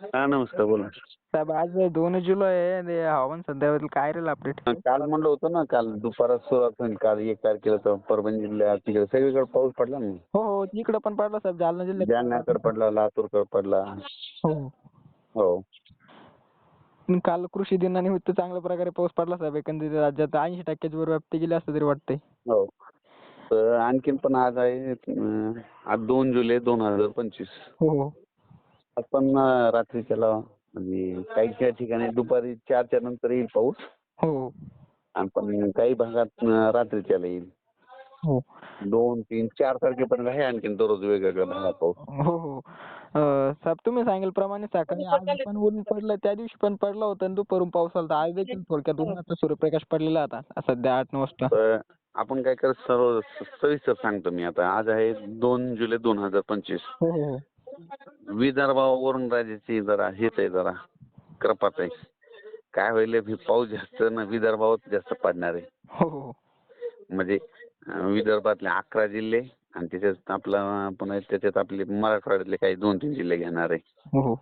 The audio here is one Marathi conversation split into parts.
हा नमस्कार बोला. साहेब आज दोन जुलै आहे आणि हवामान सध्याबद्दल काय राहील अपडेट काल म्हणलं होतं ना काल दुपारात सुरुवात होईल काल एक तारखेला तर परभणी जिल्ह्यात तिकडे सगळीकडे पाऊस पडला ना. हो हो इकडं पण पडला साहेब जालना जिल्ह्यात. जालन्याकडे पडला लातूरकडे पडला. हो. हो. पण काल कृषी दिनानिमित्त चांगल्या प्रकारे पाऊस पडला साहेब एकंदरीत राज्यात ऐंशी टक्क्याच्या वर व्याप्ती गेली असं तरी वाटतंय. हो. तर आणखीन पण आज आहे अं, आज दोन जुलै दोन हजार पंचवीस. हो हो. पण अं, रात्रीच्याला म्हणजे काही काही ठिकाणी दुपारी चारच्या नंतर येईल पाऊस. हो. आणि पण काही भागात अं, रात्रीच्याला येईल. हो. दोन तीन चार तारखेपर्यंत आहे आणखीन दररोज वेगवेगळ्या भागात पाऊस. हो हो. अं, साहेब तुम्ही सांगेलप्रमाणे सकाळी आज पण ऊन पडलं त्या दिवशी पण पडलं होतं आणि दुपारून पाऊस आला होता. आज देखील थोडक्यात उन्हाचा सूर्यप्रकाश पडलेला होता सध्या आठ नऊ वाजता. तर आपण काय कर सर्व सविस्तर सांगतो मी आता. आज आहे दोन जुलै दोन हजार पंचवीस. हो हो. विदर्भावरून राज्याची जरा हेच आहे जरा. कृपात आहे काय होईल हे पाऊस जास्त ना विदर्भावर जास्त पडणार आहे. हो हो. म्हणजे विदर्भातले अकरा जिल्हे आणि त्याच्यात आपला पुन्हा त्याच्यात आपले मराठवाड्यातले काही दोन तीन जिल्हे घेणार आहे. हो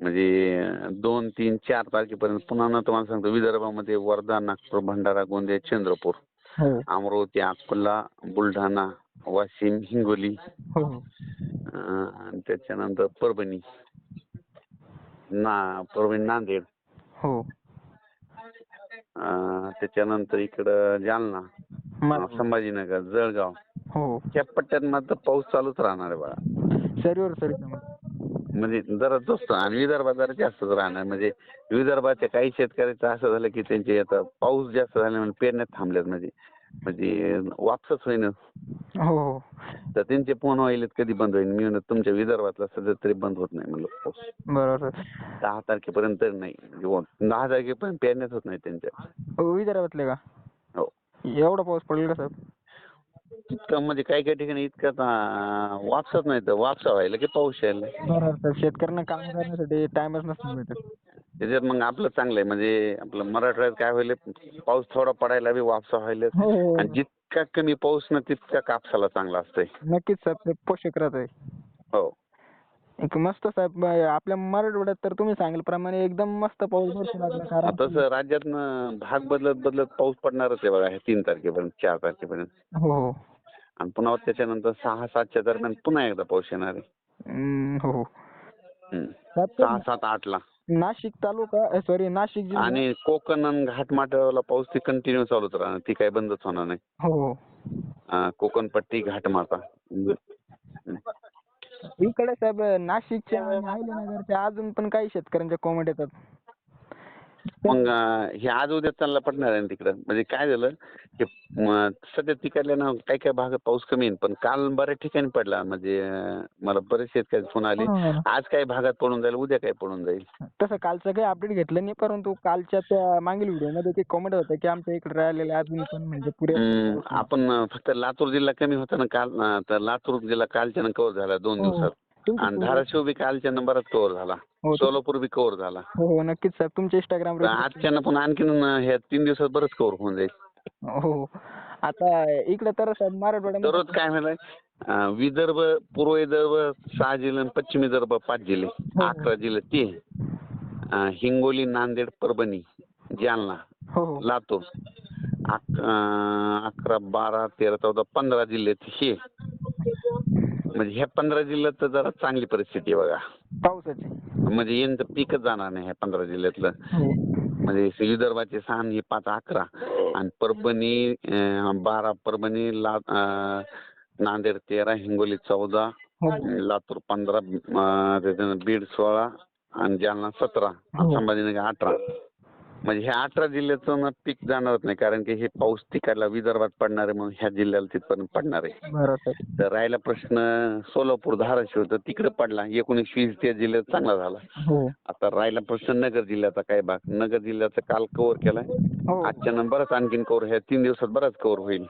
म्हणजे दोन तीन चार तारखेपर्यंत पुन्हा ना तुम्हाला सांगतो विदर्भामध्ये वर्धा नागपूर भंडारा गोंदिया चंद्रपूर अमरावती अकोला बुलढाणा वाशिम हिंगोली हो. हो अं, त्याच्यानंतर परभणी. ना परभणी नांदेड. हो. अं, त्याच्यानंतर इकडं जालना मला- संभाजीनगर जळगाव. हो. या पट्ट्यात मात्र पाऊस चालूच राहणार आहे बाळा. सरीवर सरी म्हणजे जरा जास्त आणि विदर्भात जरा जास्तच राहणार. म्हणजे विदर्भाच्या काही शेतकऱ्याचं असं झालं की त्यांचे आता पाऊस जास्त झाल्यामुळे पेरण्यात थांबल्यात. म्हणजे म्हणजे वापसच होईना. हो. हो तर त्यांचे फोन व्हायलेत कधी बंद होईल मी म्हणत तुमच्या विदर्भातला सध्या तरी बंद होत नाही म्हणलं पाऊस. बरोबर. दहा तारखेपर्यंत तरी नाही दहा तारखेपर्यंत पेरण्यात होत नाही त्यांच्या. हो विदर्भातले का? हो. एवढा पाऊस पडला का साहेब? इतकं म्हणजे काही काही ठिकाणी इतकं आता वापसत नाही तर वापसा व्हायला की पाऊस यायला. बरोबर साहेब. शेतकऱ्यांना काम करण्यासाठी टाइमच नसतो भेटत त्याच्यात मग आपलं चांगलं आहे म्हणजे आपलं मराठवाड्यात काय व्हायला पाऊस थोडा पडायला बी वापसा व्हायला हो. हो आणि जितका कमी पाऊस ना तितका कापसाला चांगला असतंय. नक्कीच साहेब ते पोषक राहत आहे. हो. एक मस्त साहेब आपल्या मराठवाड्यात तर तुम्ही सांगितल्याप्रमाणे एकदम मस्त पाऊस भरपूर लागला कारण तसं राज्यातनं भाग बदलत बदलत पाऊस पडणारच आहे बघा हे तीन तारखेपर्यंत चार तारखेपर्यंत. हो हो. आणि पुन्हा त्याच्यानंतर सहा सातच्या दरम्यान पुन्हा एकदा पाऊस येणार आहे. हम्म, हो. हो हम्म. साहेब, ते सहा सात आठला. नाशिक तालुका सॉरी नाशिक जिल्हा. आणि कोकण आणि घाटमाथ्याला पाऊस ती कंटिन्यू चालूच राहणार. ती काही बंदच होणार नाही. हो. हो कोकणपट्टी घाटमाथा इकडे साहेब नाशिकच्या आणि अहिल्यानगरच्या अजून पण काही शेतकऱ्यांच्या कॉमेंट येतात. मग हे आज उद्या चालला पडणार आहे ना तिकडं? म्हणजे काय झालं की म, सध्या तिकडल्या ना काही काही भागात पाऊस कमी आहे पण काल बऱ्याच ठिकाणी पडला. म्हणजे अं, मला बरेच शेतकरी फोन आले. हा. आज काही भागात पडून जाईल उद्या काही पडून जाईल. तसं कालचं काही अपडेट घेतलं नाही परंतु कालच्या त्या मागील व्हिडिओमध्ये ते कॉमेंट होतं की आमच्या इकडे राहिलेले अजून पण म्हणजे पुरे हम्म, आपण अं, फक्त लातूर जिल्हा कमी होता ना काल अं, तर लातूर जिल्हा कालच्यानं कव्हर झाला दोन हो. दिवसात. आणि धाराशिव बी कालच्यानं बराच कव्हर झाला. हो, सोलापूर बी कव्हर झाला. हो हो नक्कीच साहेब. तुमच्या इंस्टाग्राम आजच्यानं पण आणखीन ह्या तीन दिवसात बरंच कव्हर होऊन जाईल. हो हो. आता इकडे तर साहेब मराठवाड्यामध्ये दररोज काय अं, विदर्भ पूर्व विदर्भ सहा जिल्हे आणि पश्चिम विदर्भ पाच जिल्हे. अकरा जिल्हे ते अं, हिंगोली नांदेड परभणी जालना हो हो. लातूर. अक- अं, अकरा बारा तेरा चौदा पंधरा जिल्हे हे म्हणजे ह्या पंधरा जिल्ह्यात तर जरा चांगली परिस्थिती आहे बघा. पावसाची. म्हणजे यंदा पीकच जाणार नाही ह्या पंधरा जिल्ह्यातलं. हो. म्हणजे विदर्भाचे सहा आणि हे पाच अकरा. आणि परभणी अं, बारा परभणी ला अं, नांदेड तेरा हिंगोली चौदा हो. लातूर पंधरा अं, बीड सोळा आणि जालना सतरा आणि हो. संभाजीनगर अठरा. म्हणजे ह्या अठरा जिल्ह्याचं ना पीक जाणारच नाही कारण की हे पाऊस तिकडला विदर्भात पडणार आहे म्हणून ह्या जिल्ह्याला तिथपर्यंत पडणार आहे. बरोबर. तर राहिला प्रश्न सोलापूर धाराशिव तर तिकडे पडला. एकोणीस वीस त्या जिल्ह्यात चांगला झाला. हो. आता राहिला प्रश्न नगर जिल्ह्याचा काय भाग? नगर जिल्ह्याचा काल कव्हर केलाय. हो. आजच्या बराच आणखीन कव्हर ह्या तीन दिवसात बराच कव्हर होईल.